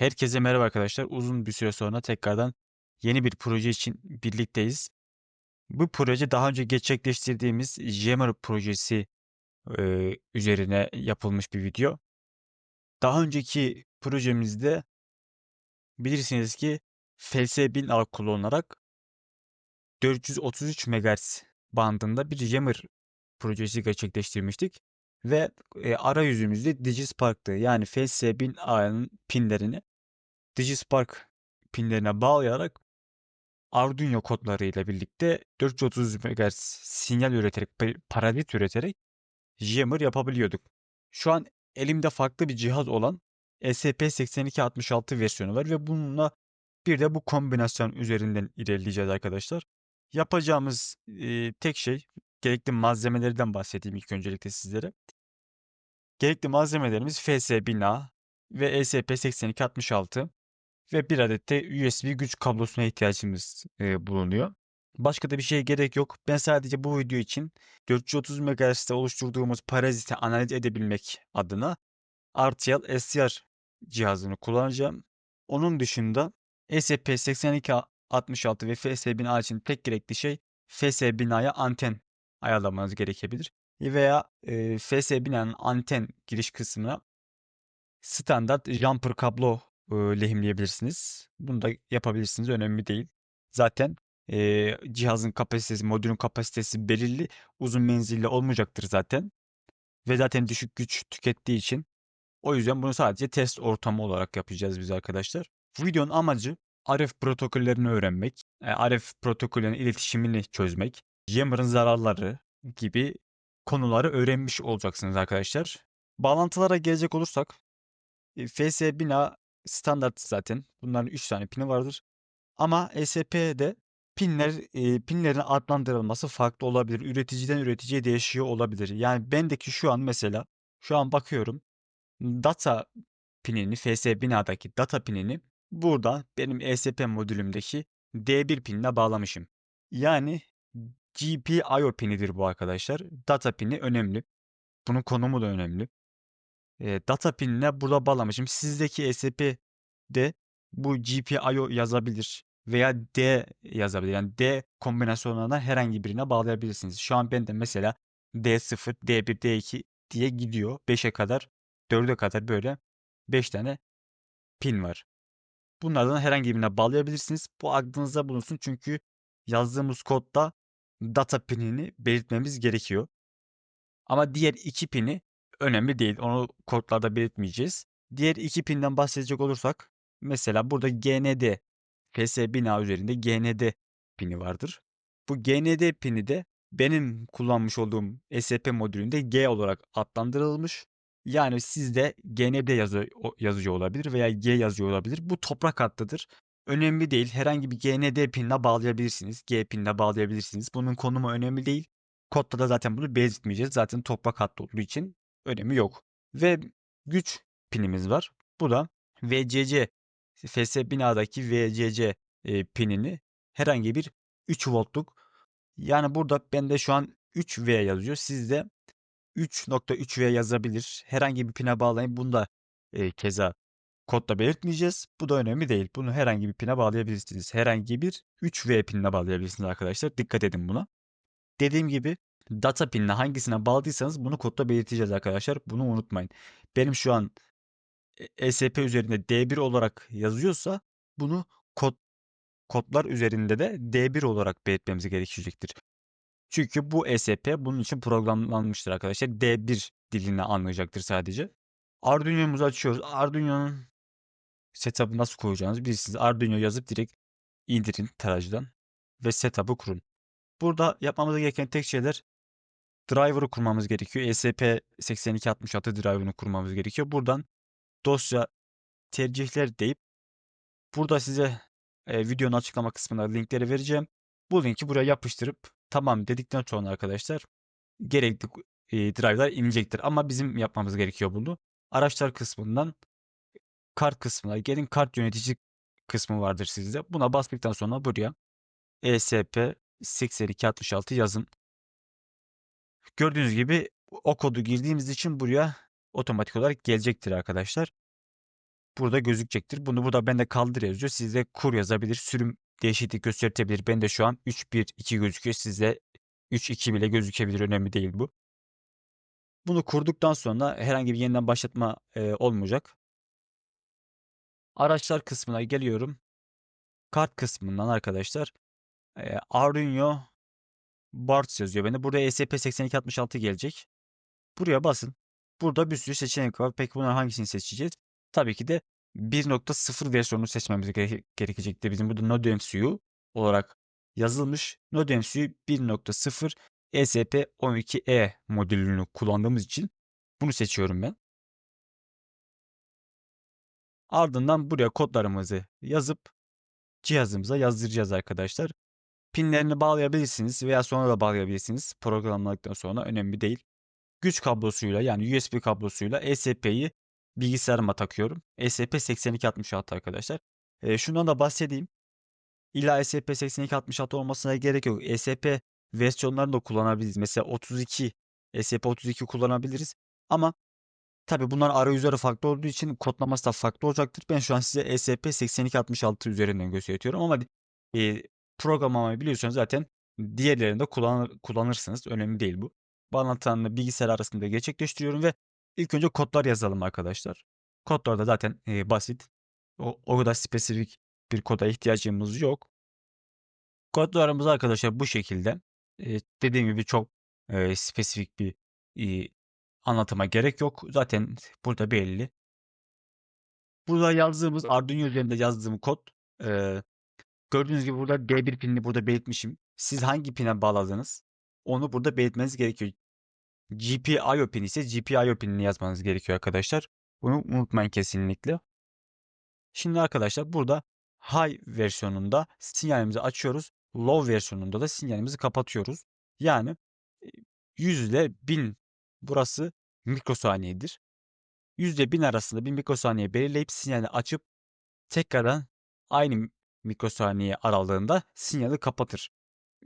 Herkese merhaba arkadaşlar. Uzun bir süre sonra tekrardan yeni bir proje için birlikteyiz. Bu proje daha önce gerçekleştirdiğimiz Jammer projesi eee, üzerine yapılmış bir video. Daha önceki projemizde bilirsiniz ki FS1000 kullanarak 433 MHz bandında bir Jammer projesi gerçekleştirmiştik. Ve e, arayüzümüzde DigiSpark'tı. Yani FS1000A'nın pinlerini DigiSpark pinlerine bağlayarak Arduino kodlarıyla birlikte 430 MHz sinyal üreterek, pa- parabit üreterek jammer yapabiliyorduk. Şu an elimde farklı bir cihaz olan ESP8266 versiyonu var ve bununla bir de bu kombinasyon üzerinden ilerleyeceğiz arkadaşlar. Yapacağımız e, tek şey gerekli malzemelerden bahsedeyim ilk öncelikle sizlere. Gerekli malzemelerimiz FS1000A ve ESP8266 ve bir adet de USB güç kablosuna ihtiyacımız e, bulunuyor. Başka da bir şeye gerek yok. Ben sadece bu video için 430 MHz'de oluşturduğumuz paraziti analiz edebilmek adına RTL SCR cihazını kullanacağım. Onun dışında ESP8266 ve FS1000A için tek gerekli şey FS1000A'ya anten ayarlamanız gerekebilir. Veya e, FS1000A'nın anten giriş kısmına standart jumper kablo lehimleyebilirsiniz. Bunu da yapabilirsiniz. Önemli değil. Zaten e, cihazın kapasitesi, modülün kapasitesi belirli. Uzun menzilli olmayacaktır zaten. Ve zaten düşük güç tükettiği için. O yüzden bunu sadece test ortamı olarak yapacağız biz arkadaşlar. Bu videonun amacı RF protokollerini öğrenmek, RF protokollerinin iletişimini çözmek, Jammer'ın zararları gibi konuları öğrenmiş olacaksınız arkadaşlar. Bağlantılara gelecek olursak e, FS1000A standart zaten. Bunların 3 tane pini vardır. Ama ESP'de pinler e, pinlerin adlandırılması farklı olabilir. Üreticiden üreticiye değişiyor olabilir. Yani bendeki şu an mesela şu an bakıyorum data pinini FS1000A'daki data pinini burada benim ESP modülümdeki D1 pinine bağlamışım. Yani GPIO pinidir bu arkadaşlar. Data pini önemli. Bunun konumu da önemli. Data pinine burada bağlamışım. Sizdeki ESP'de bu GPIO yazabilir veya D yazabilir. Yani D kombinasyonlarından herhangi birine bağlayabilirsiniz. Şu an bende mesela D0, D1, D2 diye gidiyor. 5'e kadar, 4'e kadar böyle 5 tane pin var. Bunlardan herhangi birine bağlayabilirsiniz. Bu aklınızda bulunsun çünkü yazdığımız kodda data pinini belirtmemiz gerekiyor. Ama diğer iki pini önemli değil. Onu kodlarda belirtmeyeceğiz. Diğer iki pinden bahsedecek olursak mesela burada GND FS bina üzerinde GND pini vardır. Bu GND pini de benim kullanmış olduğum ESP modülünde G olarak adlandırılmış. Yani sizde GND yazı, yazıcı olabilir veya G yazıyor olabilir. Bu toprak hattıdır. Önemli değil. Herhangi bir GND pinine bağlayabilirsiniz. G pinine bağlayabilirsiniz. Bunun konumu önemli değil. Kodda da zaten bunu belirtmeyeceğiz. Zaten toprak hattı olduğu için önemi yok. Ve güç pinimiz var. Bu da VCC FS binadaki VCC e, pinini herhangi bir 3 voltluk yani burada bende şu an 3V yazıyor. Sizde 3.3V yazabilir. Herhangi bir pine bağlayın. Bunu da e, keza kodla belirtmeyeceğiz. Bu da önemli değil. Bunu herhangi bir pine bağlayabilirsiniz. Herhangi bir 3V pinine bağlayabilirsiniz arkadaşlar. Dikkat edin buna. Dediğim gibi data pinine hangisine bağladıysanız bunu kodda belirteceğiz arkadaşlar. Bunu unutmayın. Benim şu an ESP üzerinde D1 olarak yazıyorsa bunu kod kodlar üzerinde de D1 olarak belirtmemiz gerekecektir. Çünkü bu ESP bunun için programlanmıştır arkadaşlar. D1 dilini anlayacaktır sadece. Arduino'muzu açıyoruz. Arduino'nun setup'ı nasıl koyacağınızı bilirsiniz. Arduino yazıp direkt indirin tarayıcıdan ve setup'ı kurun. Burada yapmamız gereken tek şeyler driver'ı kurmamız gerekiyor. ESP8266 driver'ını kurmamız gerekiyor. Buradan dosya tercihler deyip burada size e, videonun açıklama kısmına linkleri vereceğim. Bu linki buraya yapıştırıp tamam dedikten sonra arkadaşlar gerekli e, drive'lar inecektir. Ama bizim yapmamız gerekiyor bunu. Araçlar kısmından kart kısmına gelin kart yönetici kısmı vardır sizde. Buna bastıktan sonra buraya ESP 8266 yazın. Gördüğünüz gibi o kodu girdiğimiz için buraya otomatik olarak gelecektir arkadaşlar. burada gözükecektir. Bunu burada bende kaldır yazıyor. Sizde kur yazabilir. Sürüm değişiklik gösterebilir. Bende şu an 3.1.2 gözüküyor. Sizde 3.2 bile gözükebilir. Önemli değil bu. Bunu kurduktan sonra herhangi bir yeniden başlatma e, olmayacak. Araçlar kısmına geliyorum. Kart kısmından arkadaşlar e, Arduino Barts yazıyor bende. Burada ESP8266 gelecek. Buraya basın. Burada bir sürü seçenek var. Peki bunların hangisini seçeceğiz? Tabii ki de 1.0 versiyonunu seçmemiz gere- gerekecektir. Bizim burada NodeMCU olarak yazılmış. NodeMCU 1.0 ESP12E modülünü kullandığımız için bunu seçiyorum ben. Ardından buraya kodlarımızı yazıp cihazımıza yazdıracağız arkadaşlar. Pinlerini bağlayabilirsiniz veya sonra da bağlayabilirsiniz. Programladıktan sonra önemli değil. Güç kablosuyla yani USB kablosuyla ESP'yi bilgisayarıma takıyorum. ESP8266 arkadaşlar. E, şundan da bahsedeyim. İlla ESP8266 olmasına gerek yok. ESP versiyonlarını da kullanabiliriz. Mesela 32 ESP32 kullanabiliriz. Ama tabi bunların arayüzleri farklı olduğu için kodlaması da farklı olacaktır. Ben şu an size ESP8266 üzerinden gösteriyorum ama e, programlamayı biliyorsanız zaten diğerlerini de kullanır, kullanırsınız. Önemli değil bu. Bağlantılarını bilgisayar arasında gerçekleştiriyorum ve ilk önce kodlar yazalım arkadaşlar. Kodlar da zaten e, basit. O, o kadar spesifik bir koda ihtiyacımız yok. Kodlarımız arkadaşlar bu şekilde. E, dediğim gibi çok e, spesifik bir e, anlatıma gerek yok. Zaten burada belli. Burada yazdığımız Arduino üzerinde yazdığım kod e, gördüğünüz gibi burada D1 pinini burada belirtmişim. Siz hangi pine bağladınız? Onu burada belirtmeniz gerekiyor. GPIO pin ise GPIO pinini yazmanız gerekiyor arkadaşlar. Bunu unutmayın kesinlikle. Şimdi arkadaşlar burada high versiyonunda sinyalimizi açıyoruz. Low versiyonunda da sinyalimizi kapatıyoruz. Yani 100 ile 1000 burası mikrosaniyedir. 100 ile 1000 arasında bir mikrosaniye belirleyip sinyali açıp tekrardan aynı mikrosaniye aralığında sinyali kapatır.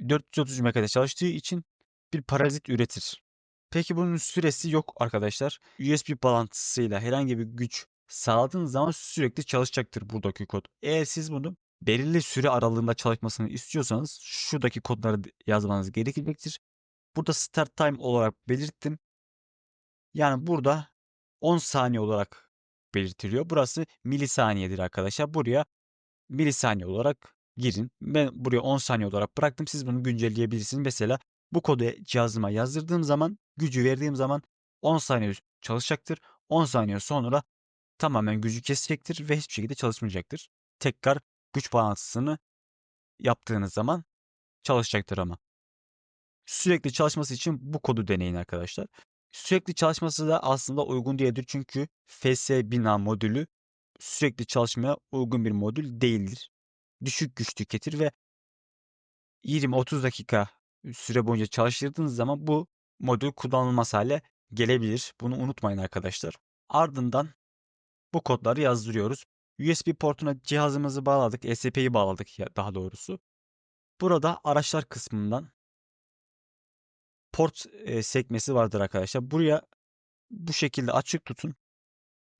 430 MHz'de çalıştığı için bir parazit üretir. Peki bunun süresi yok arkadaşlar. USB bağlantısıyla herhangi bir güç sağladığınız zaman sürekli çalışacaktır buradaki kod. Eğer siz bunu belirli süre aralığında çalışmasını istiyorsanız şuradaki kodları yazmanız gerekecektir. Burada start time olarak belirttim. Yani burada 10 saniye olarak belirtiliyor. Burası milisaniyedir arkadaşlar. Buraya milisaniye olarak girin. Ben buraya 10 saniye olarak bıraktım. Siz bunu güncelleyebilirsiniz. Mesela bu kodu cihazıma yazdırdığım zaman, gücü verdiğim zaman 10 saniye çalışacaktır. 10 saniye sonra tamamen gücü kesecektir ve hiçbir şekilde çalışmayacaktır. Tekrar güç bağlantısını yaptığınız zaman çalışacaktır ama. Sürekli çalışması için bu kodu deneyin arkadaşlar. Sürekli çalışması da aslında uygun değildir çünkü FS bina modülü sürekli çalışmaya uygun bir modül değildir. Düşük güç tüketir ve 20-30 dakika süre boyunca çalıştırdığınız zaman bu modül kullanılmaz hale gelebilir. Bunu unutmayın arkadaşlar. Ardından bu kodları yazdırıyoruz. USB portuna cihazımızı bağladık. ESP'yi bağladık ya daha doğrusu. Burada araçlar kısmından port e, sekmesi vardır arkadaşlar. Buraya bu şekilde açık tutun.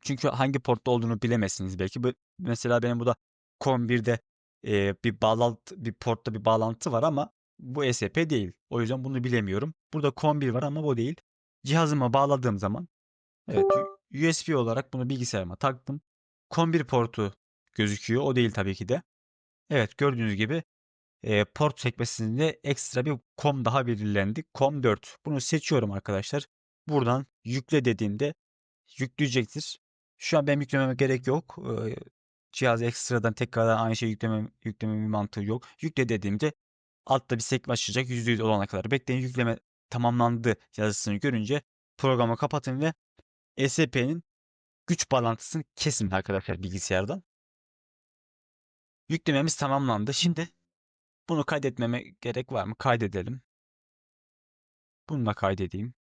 Çünkü hangi portta olduğunu bilemezsiniz belki. Bu, mesela benim burada COM1'de e, bir bağlantı bir portta bir bağlantı var ama bu ESP değil. O yüzden bunu bilemiyorum. Burada COM1 var ama bu değil. Cihazıma bağladığım zaman evet USB olarak bunu bilgisayarıma taktım. COM1 portu gözüküyor. O değil tabii ki de. Evet gördüğünüz gibi e, port sekmesinde ekstra bir COM daha belirlendi. COM4. Bunu seçiyorum arkadaşlar. Buradan yükle dediğimde yükleyecektir. Şu an benim yüklememe gerek yok. E, cihaz ekstradan tekrardan aynı şeyi yükleme, yükleme bir mantığı yok. Yükle dediğimde altta bir sekme açacak. %100 olana kadar bekleyin. Yükleme tamamlandı yazısını görünce programı kapatın ve ESP'nin güç bağlantısını kesin arkadaşlar bilgisayardan. Yüklememiz tamamlandı. Şimdi bunu kaydetmeme gerek var mı? Kaydedelim. Bunu da kaydedeyim.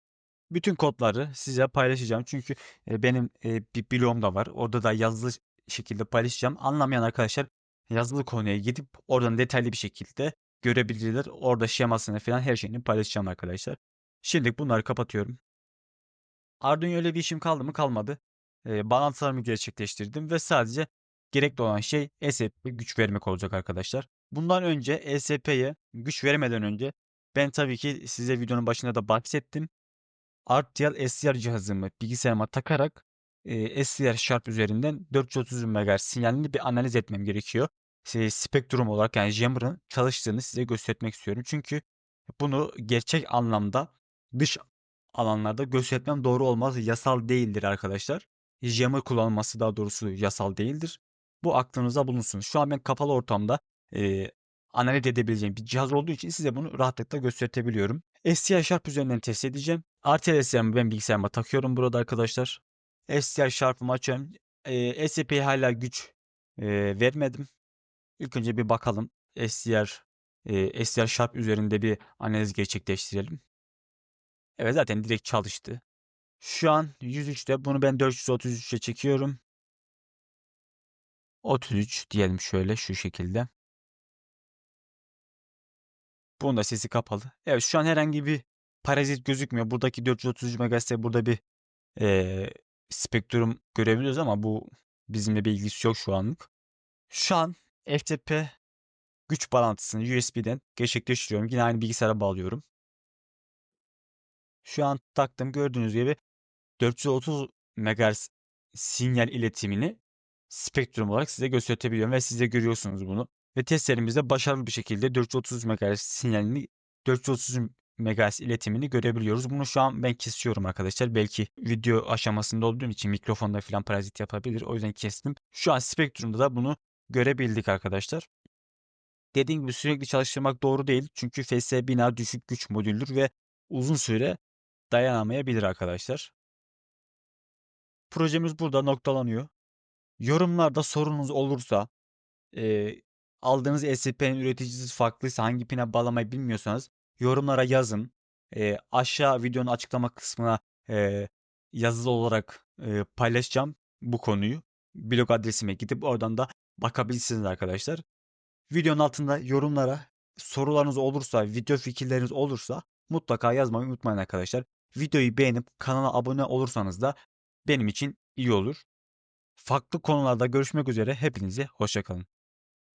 Bütün kodları size paylaşacağım. Çünkü e, benim e, bir blogum da var. Orada da yazılı şekilde paylaşacağım. Anlamayan arkadaşlar yazılı konuya gidip oradan detaylı bir şekilde görebilirler. Orada şemasını falan her şeyini paylaşacağım arkadaşlar. Şimdi bunları kapatıyorum. Arduino öyle bir işim kaldı mı? Kalmadı. eee, bağlantılarımı gerçekleştirdim ve sadece gerekli olan şey ESP'ye güç vermek olacak arkadaşlar. Bundan önce ESP'ye güç vermeden önce ben tabii ki size videonun başında da bahsettim. RTL SDR cihazımı bilgisayarıma takarak, eee, SDR Sharp üzerinden 430 MHz sinyalini bir analiz etmem gerekiyor. Eee, spektrum olarak yani Jammer'ın çalıştığını size göstermek istiyorum. Çünkü bunu gerçek anlamda dış alanlarda göstermem doğru olmaz. Yasal değildir arkadaşlar. Jammer kullanılması daha doğrusu yasal değildir. Bu aklınızda bulunsun. Şu an ben kapalı ortamda, eee, analiz edebileceğim bir cihaz olduğu için size bunu rahatlıkla gösterebiliyorum. SDR Sharp üzerinden test edeceğim. RTL SDR'ımı ben bilgisayarıma takıyorum burada arkadaşlar. SDR Sharp'ımı açıyorum. Eee, ESP'ye hâlâ güç, eee, vermedim. İlk önce bir bakalım. SDR, eee, SDR Sharp üzerinde bir analiz gerçekleştirelim. Evet, zaten direkt çalıştı. Şu an 103'te. Bunu ben 433'e çekiyorum. 33 diyelim şöyle şu şekilde. Bunun da sesi kapalı. Evet, şu an herhangi bir parazit gözükmüyor. Buradaki 433 MHz'de burada bir, eee, spektrum görebiliyoruz ama bu bizimle bir ilgisi yok şu anlık. Şu an FTP güç bağlantısını USB'den gerçekleştiriyorum. Yine aynı bilgisayara bağlıyorum. Şu an taktım. Gördüğünüz gibi 430 MHz sinyal iletimini spektrum olarak size gösterebiliyorum ve siz de görüyorsunuz bunu. Ve testlerimizde başarılı bir şekilde 430 MHz sinyalini 430 MHz iletimini görebiliyoruz. Bunu şu an ben kesiyorum arkadaşlar. Belki video aşamasında olduğum için mikrofonda falan parazit yapabilir. O yüzden kestim. Şu an spektrumda da bunu görebildik arkadaşlar. Dediğim gibi sürekli çalıştırmak doğru değil. Çünkü FS bina düşük güç modüldür ve uzun süre dayanamayabilir arkadaşlar. Projemiz burada noktalanıyor. Yorumlarda sorunuz olursa, eee, aldığınız ESP'nin üreticisi farklıysa, hangi pine bağlamayı bilmiyorsanız yorumlara yazın. Eee, aşağı videonun açıklama kısmına, eee, yazılı olarak, eee, paylaşacağım bu konuyu. Blog adresime gidip oradan da bakabilirsiniz arkadaşlar. Videonun altında yorumlara sorularınız olursa, video fikirleriniz olursa mutlaka yazmayı unutmayın arkadaşlar. Videoyu beğenip kanala abone olursanız da benim için iyi olur. Farklı konularda görüşmek üzere. Hepinize hoşça kalın.